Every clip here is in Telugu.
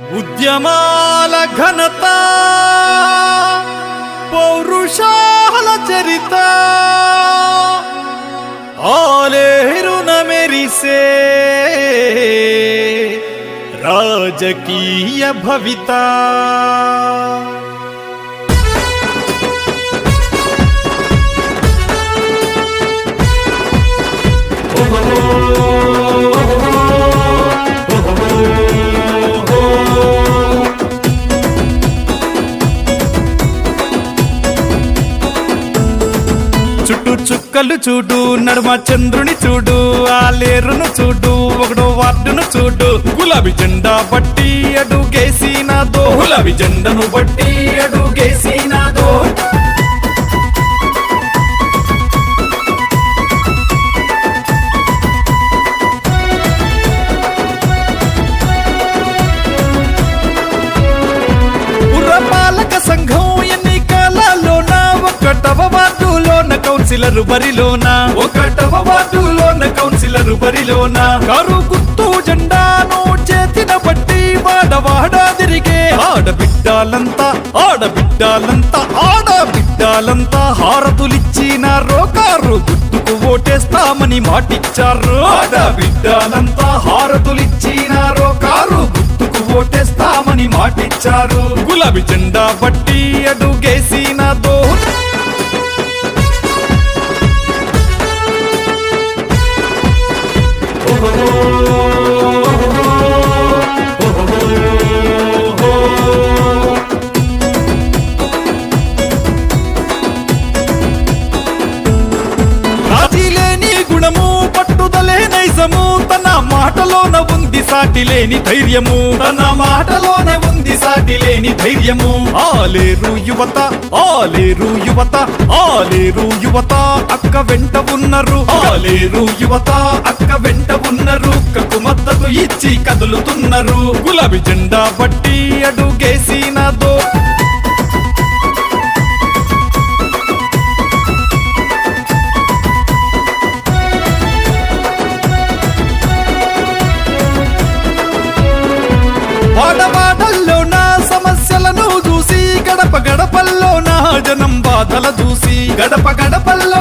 ఉద్యమాల ఘనత పౌరుషాల చరిత ఆలేరున మెరిసే రాజకీయ భవిత. చుక్కలు చూడు నడుమ చంద్రుని చూడు ఆలేరును చూడు ఒకడో వార్డును చూడు. గులాబీ జెండా బట్టి అడుగేసిన దో గులాబీ జెండను బట్టి అడుగేసిన కౌన్సిలర్ బరిలోన. ఒకటవ వార్డులోన కౌన్సిలర్ బరిలోన. కారు గుర్తు జెండాను చేతిన బట్టి వాడవాడ తిరిగే. ఆడబిడ్డాలంతా ఆడబిడ్డాలంతా ఆడబిడ్డాలంతా. హారతులిచ్చినారో కారు గుర్తుకు ఓటేస్తామని మాటిచ్చారు. ఆడబిడ్డాలంతా హారతులిచ్చినారో కారు గుర్తుకు ఓటేస్తామని మాటిచ్చారు. గులాబీ జెండా బట్టి అడుగేసినదో రాజీ మాటలోన ఉంది సాటి లేని ధైర్యము. తన మాటలోనే ఉంది సాటి లేని ధైర్యము. ఆలేరు యువత ఆలేరు యువత ఆలేరు యువత. అక్క వెంట ఉన్నారు. లేరు యువత అక్క వెంట ఉన్నారు. కకు మద్దతు ఇచ్చి కదులుతున్నారు. గులాబీ జెండా బట్టి అడుగేసినదో. గడప గడపల్లో చూసి జనం బాధల చూసి గడప గడపల్లో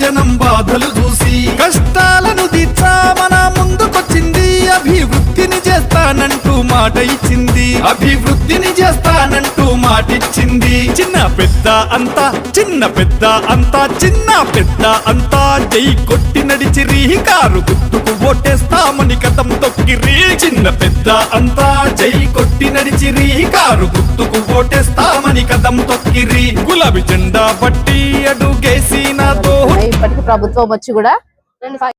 జనం బాధలు చూసి కష్టాలను తీర్చామన ముందుకొచ్చింది. అభివృద్ధిని చేస్తానంటూ మాట ఇచ్చింది. అభివృద్ధిని చేస్తానంటూ మాటిచ్చింది చిన్న పెద్ద అంతా చిన్న పెద్ద అంతా చిన్న పెద్ద అంతా. జై కొట్టి నడిచిరి కారు గుర్తుకు ఓటేస్తామని కథం తొక్కిరి. చిన్న పెద్ద అంతా జై కొట్టి నడిచిరి కారు గుర్తుకు ఓటేస్తామని కథం తొక్కిరి. గులాబీ జెండా బట్టి అడుగేసినదో ఇప్పటికి ప్రభుత్వం వచ్చి కూడా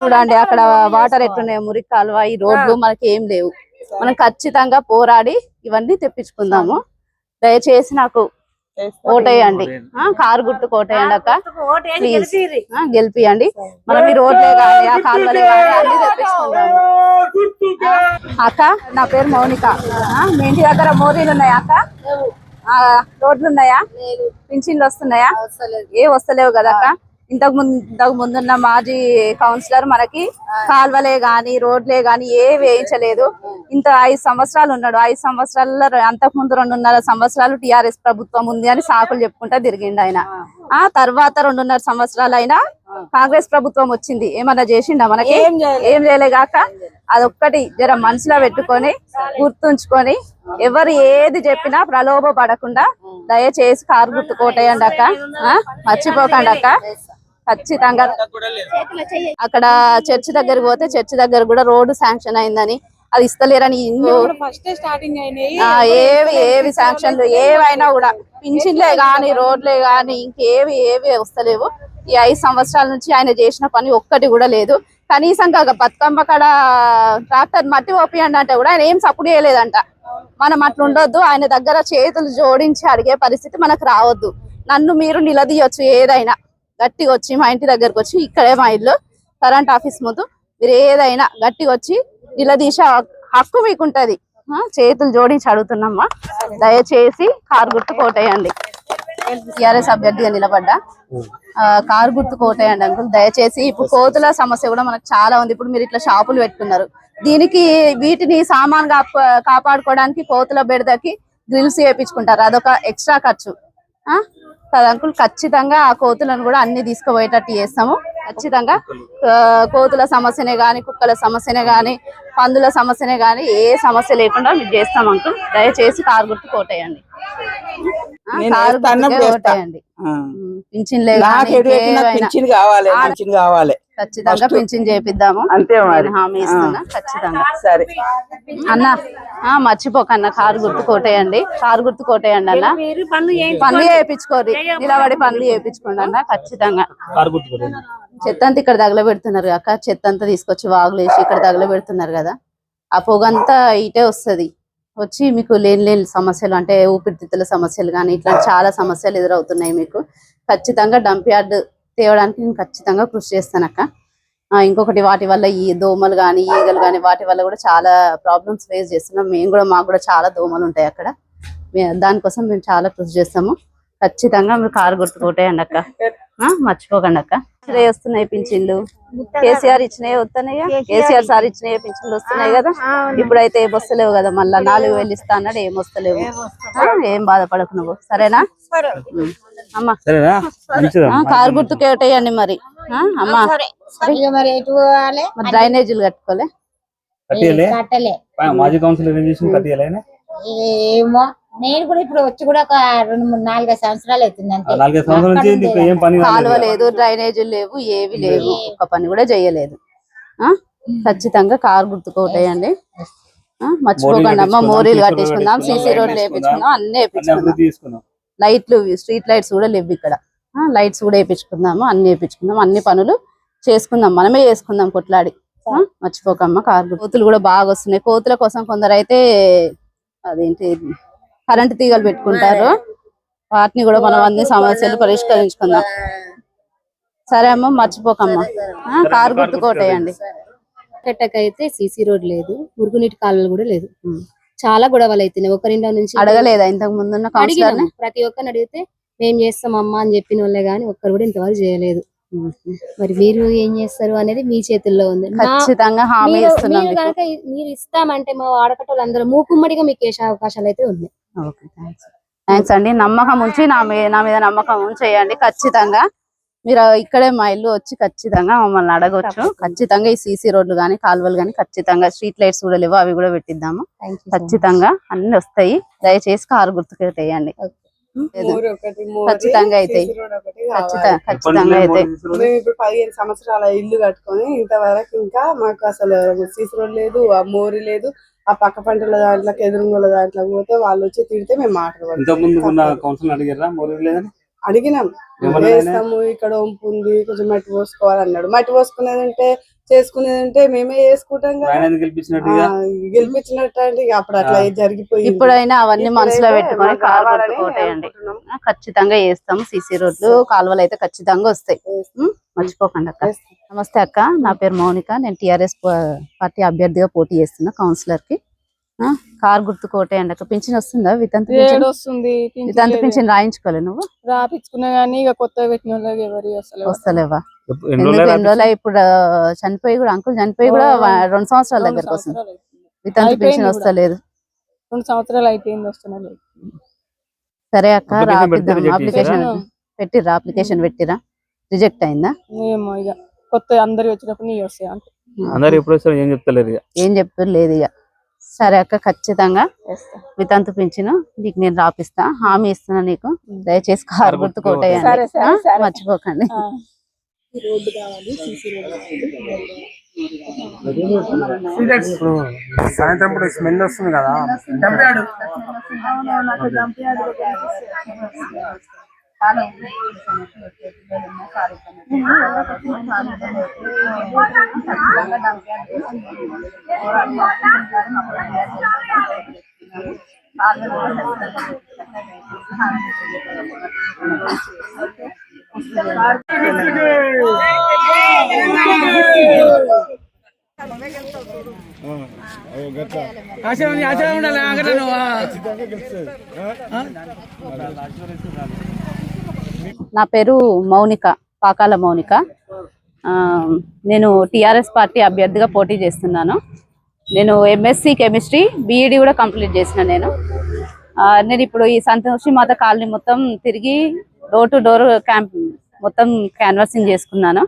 చూడండి అక్కడ వాటర్ ఎట్టున్నాయి మురికి కాలువ ఈ రోడ్లు మనకి ఏం లేవు. మనం ఖచ్చితంగా పోరాడి ఇవన్నీ తెప్పించుకుందాము. దయచేసి నాకు ఓటేయండి. ఆ, కారు గుర్తు ఓటేయండి అక్క ప్లీజ్ ఆ, గెలిపియండి. మనం ఈ రోడ్లే కానీ ఆ కాలువలే కానీ అన్ని తెప్పించుకుందాము అక్క నా పేరు మౌనిక. ఆ, మీ ఇంటి దగ్గర మోరీలు ఉన్నాయా అక్క? ఆ, రోడ్లు ఉన్నాయా? పింఛన్లు వస్తున్నాయా? ఏ వస్తలేవు కదా అక్క? ఇంతకు ముందు ఇంతకు ముందున్న మాజీ కౌన్సిలర్ మనకి కాల్వలే గాని రోడ్లే గాని ఏ వేయించలేదు. ఇంత ఐదు సంవత్సరాలు ఉన్నాడు. ఐదు సంవత్సరాల్లో రె- అంతకు ముందు రెండున్నర సంవత్సరాలు టిఆర్ఎస్ ప్రభుత్వం ఉంది అని సాకులు చెప్పుకుంటా తిరిగిండు ఆయన. ఆ తర్వాత రెండున్నర సంవత్సరాలు అయినా కాంగ్రెస్ ప్రభుత్వం వచ్చింది. ఏమన్నా చేసిండా మనకి? ఏం చేయలేగాక అదొక్కటి జర మనసులో పెట్టుకొని గుర్తుంచుకొని ఎవరు ఏది చెప్పినా ప్రలోభ పడకుండా దయచేసి కారు గుర్తు కోటేయండి అక్క. ఆ? మర్చిపోకండి అక్క. ఖచ్చితంగా అక్కడ చర్చి దగ్గర పోతే చర్చి దగ్గర కూడా రోడ్డు శాంక్షన్ అయిందని. అది ఇస్తలేరని ఏవి ఏవి శాంక్షన్లు ఏవైనా కూడా పింఛన్లే గాని రోడ్లే గాని ఇంకేవి ఏవి వస్తలేవు. ఈ ఐదు సంవత్సరాల నుంచి ఆయన చేసిన పని ఒక్కటి కూడా లేదు. కనీసం కాక బతుకమ్మ కాడ ట్రాక్టర్ మట్టి ఒప్పియండి అంటే కూడా ఆయన ఏం సపోర్ట్ చేయలేదంట. మనం అట్లా ఉండొద్దు. ఆయన దగ్గర చేతులు జోడించి అడిగే పరిస్థితి మనకు రావద్దు. నన్ను మీరు నిలదీయొచ్చు ఏదైనా. గట్టిగా వచ్చి మా ఇంటి దగ్గరకు వచ్చి ఇక్కడే మా ఇల్లు కరెంట్ ఆఫీస్ ముందు. మీరు ఏదైనా గట్టిగా వచ్చి నిలదీసే హక్కు మీకు ఆ, చేతులు జోడించి అడుగుతున్నామ్మా. దయచేసి కారు గుర్తు కోటేయండి. టిఆర్ఎస్ అభ్యర్థిగా నిలబడ్డా. ఆ, కారు గుర్తు కోటేయండి అంకుల్. దయచేసి ఇప్పుడు కోతుల సమస్య కూడా మనకు చాలా ఉంది. ఇప్పుడు మీరు ఇట్లా షాపులు పెట్టుకున్నారు. దీనికి వీటిని సామాన్ కాపాడుకోవడానికి కోతుల బెడదకి గ్రిల్స్ చేయించుకుంటారు అదొక ఎక్స్ట్రా ఖర్చు. కదా అంకుల్ ఖచ్చితంగా ఆ కోతులను కూడా అన్ని తీసుకుపోయేటట్టు చేస్తాము. ఖచ్చితంగా కోతుల సమస్యనే గాని కుక్కల సమస్యనే గాని పందుల సమస్యనే గాని ఏ సమస్య లేకుండా మీకు చేస్తాం అంకుల్. దయచేసి కారు గుర్తు కోటేయండి. కారు ఇంకేవైనా పింఛన్ పింఛన్ కావాలి. ఖచ్చితంగా పింఛన్ చేపిద్దాము. అంతే మరి. నేను హామీ ఇస్తున్నా ఖచ్చితంగా. సరే. అన్న ఆ మర్చిపోకన్న కారు గుర్తు కోటేయండి. కారు గుర్తు కోటేయండి అన్న. పనులు చేయించుకోరు నిలబడి పనులు చేయించుకోండి అన్న ఖచ్చితంగా. చెత్త అంతా ఇక్కడ తగలబెడుతున్నారు అక్క చెత్త అంతా తీసుకొచ్చి వాగులు వేసి ఇక్కడ తగలబెడుతున్నారు కదా. ఆ పొగ అంతా ఇటే వస్తది. వచ్చి మీకు లేని లేని సమస్యలు అంటే ఊపిరితిత్తుల సమస్యలు కానీ ఇట్లా చాలా సమస్యలు ఎదురవుతున్నాయి మీకు. ఖచ్చితంగా డంప్ యార్డ్ తేవడానికి నేను ఖచ్చితంగా కృషి చేస్తాను అక్క. ఇంకొకటి వాటి వల్ల ఈ దోమలు కానీ ఈగలు కానీ వాటి వల్ల కూడా చాలా ప్రాబ్లమ్స్ ఫేస్ చేస్తున్నాం. మేము కూడా మాకు కూడా చాలా దోమలు ఉంటాయి అక్కడ. దానికోసం మేము చాలా కృషి చేస్తాము. ఖచ్చితంగా మీరు కారు గుర్తుకోటాయండి అక్క. ఆ, మర్చిపోకండి అక్క. ఇచ్చినవి వస్తున్నాయి పింఛన్లు. కేసీఆర్ ఇచ్చినవి వస్తున్నాయి కేసీఆర్ సార్ ఇచ్చినవి పింఛన్లు వస్తున్నాయి కదా? ఇప్పుడైతే ఏం వస్తలేవు కదా మళ్ళా నాలుగు వేలు ఇస్తా అన్నాడు ఏం వస్తలేవు. ఏం బాధపడకు నువ్వు. సరేనా. అమ్మా. కారు గుర్తుకే ఒకటేయండి మరి. ఆ, అమ్మా. మరి డ్రైనేజీలు కట్టుకోలే. మాజీ కౌన్సిలర్ ఏం ఏమో. నేను కూడా ఇప్పుడు వచ్చి కూడా ఒక రెండు మూడు నాలుగైదు సంవత్సరాలు అవుతుంది అంతే. కాలువ లేదు డ్రైనేజీలు లేవు ఏవి లేవు. ఒక్క పని కూడా చేయలేదు. ఆ? ఖచ్చితంగా కారు గుర్తుకోటేయండి మర్చిపోకండి అమ్మ మోరీలు కట్టించుకుందాం సీసీ రోడ్లు వేపించుకుందాం. అన్ని వేపించుకుందాం. లైట్లు స్ట్రీట్ లైట్స్ కూడా లేవు ఇక్కడ. ఆ, లైట్స్ కూడా వేపించుకుందాము అన్ని వేపించుకుందాం అన్ని పనులు చేసుకుందాం మనమే చేసుకుందాం కొట్లాడి. ఆ, మర్చిపోకమ్మ కారు కోతులు కూడా బాగా వస్తున్నాయి. కోతుల కోసం కొందరు అయితే అదేంటి కరెంట్ తీగలు పెట్టుకుంటారు. వాటిని కూడా మనం అన్ని సమస్యలు పరిష్కరించుకుందాం. సరే అమ్మ మర్చిపోకమ్మ. కారు గుర్తుకోటేయండి. కట్టకైతే సీసీ రోడ్ లేదు మురుగునీటి కాలువలు కూడా లేదు. చాలా గొడవలు అవుతున్నాయి ఒకరింట్లో నుంచి అడగలేదా? ఇంతకు ముందున్న అడిగినాం ప్రతి ఒక్కరిని అడిగితే మేము చేస్తామమ్మా అని చెప్పిన వాళ్ళే గానీ ఒక్కరు కూడా ఇంతవరకు చేయలేదు. మరి మీరు ఏం చేస్తారు అనేది మీ చేతుల్లో ఉంది. మా- ఖచ్చితంగా హామీ మీరు ఇస్తున్నాం మీరు ఇస్తామంటే మా వాడకట్టోళ్ళందరూ మూకుమ్మడిగా మీకు వేసే అవకాశాలు అయితే ఉన్నాయి. ఓకే థ్యాంక్స్ థ్యాంక్స్ అండి. నమ్మకం ఉంచి నా మీద నా మీద నమ్మకం ఉంచేయండి ఖచ్చితంగా. మీరు ఇక్కడే మా ఇల్లు వచ్చి ఖచ్చితంగా మమ్మల్ని అడగొచ్చు. ఖచ్చితంగా ఈ సీసీ రోడ్లు కానీ కాలువలు కానీ ఖచ్చితంగా స్ట్రీట్ లైట్స్ కూడా లేవు అవి కూడా పెట్టిద్దాము. ఖచ్చితంగా అన్ని వస్తాయి. దయచేసి కారు గుర్తుకు. మోరి మోరి, ఖచ్చితంగా అయితే. ఖచ్చితంగా అయితే. మేము ఇప్పుడు పదిహేను సంవత్సరాల ఇల్లు కట్టుకొని ఇంతవరకు ఇంకా మాకు అసలు సీసీ రోడ్ లేదు ఆ మోరి లేదు. ఆ పక్క పంటల దాంట్లోకి ఎదురుంగుల దాంట్లోకి పోతే వాళ్ళు వచ్చి తిడితే మేము మాట్లాడవాలి ఇంతకుముందు కౌన్సిల్ అడిగారా? లేదని? అడిగినాం. వేస్తాము ఇక్కడ వంపు ఉంది కొంచెం మట్టి పోసుకోవాలి అన్నాడు మట్టి పోసుకునేది ఉంటే చేసుకునేది ఉంటే మేమే చేసుకుంటాం గెలిపించినట్టు అంటే అప్పుడు అట్లా జరిగిపోయింది. ఇప్పుడైనా అవన్నీ మనసులో పెట్టుకొని అనుకుంటున్నాం. ఖచ్చితంగా వేస్తాం సీసీ రోడ్లు కాలువలు అయితే ఖచ్చితంగా వస్తాయి? మర్చిపోకండి అక్క. నమస్తే అక్క నా పేరు మౌనిక నేను టిఆర్ఎస్ పార్టీ అభ్యర్థిగా పోటీ చేస్తున్నా కౌన్సిలర్కి కార్ గుర్తు కోటేయండి అక్క పింఛన్ వస్తుందా? వితంతు పింఛన్? ఏడు వస్తుంది వితంతు. పింఛన్ రాయించుకోలే నువ్వు? రాపించుకున్నా గానీ ఇక కొత్తగా పెట్టిన వాళ్ళకి ఎవరు అసలు వస్తలేవా? ఎన్ని రోజులు ఇప్పుడు చనిపోయి కూడా అంకుల్ చనిపోయి కూడా రెండు సంవత్సరాల దగ్గరకు వస్తుంది. వితంతు పింఛన్. వస్తలేదు. రెండు సంవత్సరాలు అయిపోయింది వస్తున్నది సరే అక్క రాపిద్దాం. అప్లికేషన్? పెట్టిర్రా అప్లికేషన్ పెట్టిరా రిజెక్ట్ అయిందా? ఏమో ఇక కొత్త అందరు వచ్చినప్పుడు నీ వస్తాయి అంటే. అందరు ఎప్పుడు వస్తారు ఏం చెప్తలేరు ఇక ఏం చెప్తారు లేదు ఇక సరే అక్క ఖచ్చితంగా వితంతు పింఛను నీకు నేను రాపిస్తా. హామీ ఇస్తున్నా నీకు. దయచేసి కారు గుర్తు. మర్చిపోకండి. సాయంత్రం పూట స్మెల్ వస్తుంది కదా. చాలా ఆశయం ఆశయం ఉండాలి అక్కడ నువ్వు? నా పేరు మౌనిక పాకాల మౌనిక. ఆ, నేను టిఆర్ఎస్ పార్టీ అభ్యర్థిగా పోటీ చేస్తున్నాను. నేను ఎంఎస్సి కెమిస్ట్రీ బీఈడి కూడా కంప్లీట్ చేసిన నేను. ఆ, నేను ఇప్పుడు ఈ సంతోషి మాత కాలనీ మొత్తం తిరిగి డోర్ టు డోర్ క్యాంప్ మొత్తం క్యాన్వాసింగ్ చేసుకున్నాను.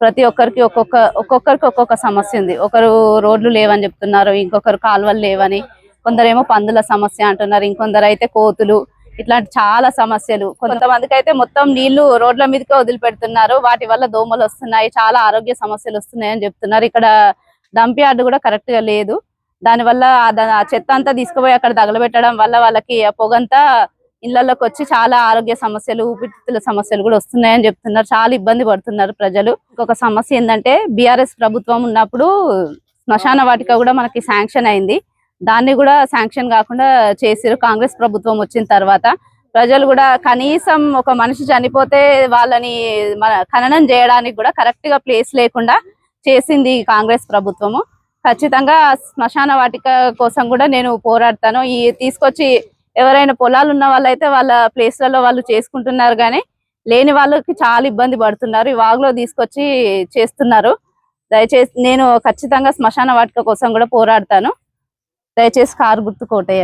ప్రతి ఒక్కరికి ఒక్కొక్క ఒక్కొక్కరికి ఒక్కొక్క సమస్య ఉంది. ఒకరు రోడ్లు లేవని చెప్తున్నారు ఇంకొకరు కాలువలు లేవని. కొందరేమో పందుల సమస్య అంటున్నారు ఇంకొందరు అయితే కోతులు ఇట్లాంటి చాలా సమస్యలు. కొంతమందికి అయితే మొత్తం నీళ్ళు రోడ్ల మీదకే వదిలిపెడుతున్నారు. వాటి వల్ల దోమలు వస్తున్నాయి. చాలా ఆరోగ్య సమస్యలు వస్తున్నాయని చెప్తున్నారు. ఇక్కడ డంప్ యార్డ్ కూడా కరెక్ట్గా లేదు. దానివల్ల ఆ చెత్త అంతా తీసుకుపోయి అక్కడ తగలబెట్టడం వల్ల వాళ్ళకి ఆ పొగంతా ఇళ్ళలోకి వచ్చి చాలా ఆరోగ్య సమస్యలు ఊపిరితిత్తుల సమస్యలు కూడా వస్తున్నాయని చెప్తున్నారు. చాలా ఇబ్బంది పడుతున్నారు ప్రజలు. ఇంకొక సమస్య ఏంటంటే బీఆర్ఎస్ ప్రభుత్వం ఉన్నప్పుడు శ్మశాన వాటిక కూడా మనకి శాంక్షన్ అయింది. దాన్ని కూడా శాంక్షన్ కాకుండా చేసిరు కాంగ్రెస్ ప్రభుత్వం వచ్చిన తర్వాత ప్రజలు కూడా కనీసం ఒక మనిషి చనిపోతే వాళ్ళని మన ఖననం చేయడానికి కూడా కరెక్ట్గా ప్లేస్ లేకుండా చేసింది కాంగ్రెస్ ప్రభుత్వము. ఖచ్చితంగా శ్మశాన వాటిక కోసం కూడా నేను పోరాడతాను. ఈ తీసుకొచ్చి ఎవరైనా పొలాలు ఉన్న వాళ్ళైతే వాళ్ళ ప్లేస్లలో వాళ్ళు చేసుకుంటున్నారు కానీ లేని వాళ్ళకి చాలా ఇబ్బంది పడుతున్నారు. ఈ వాగులో తీసుకొచ్చి చేస్తున్నారు. దయచేసి నేను ఖచ్చితంగా శ్మశాన వాటిక కోసం కూడా పోరాడతాను. దయచేసి కారు గుర్తు కోటేయండి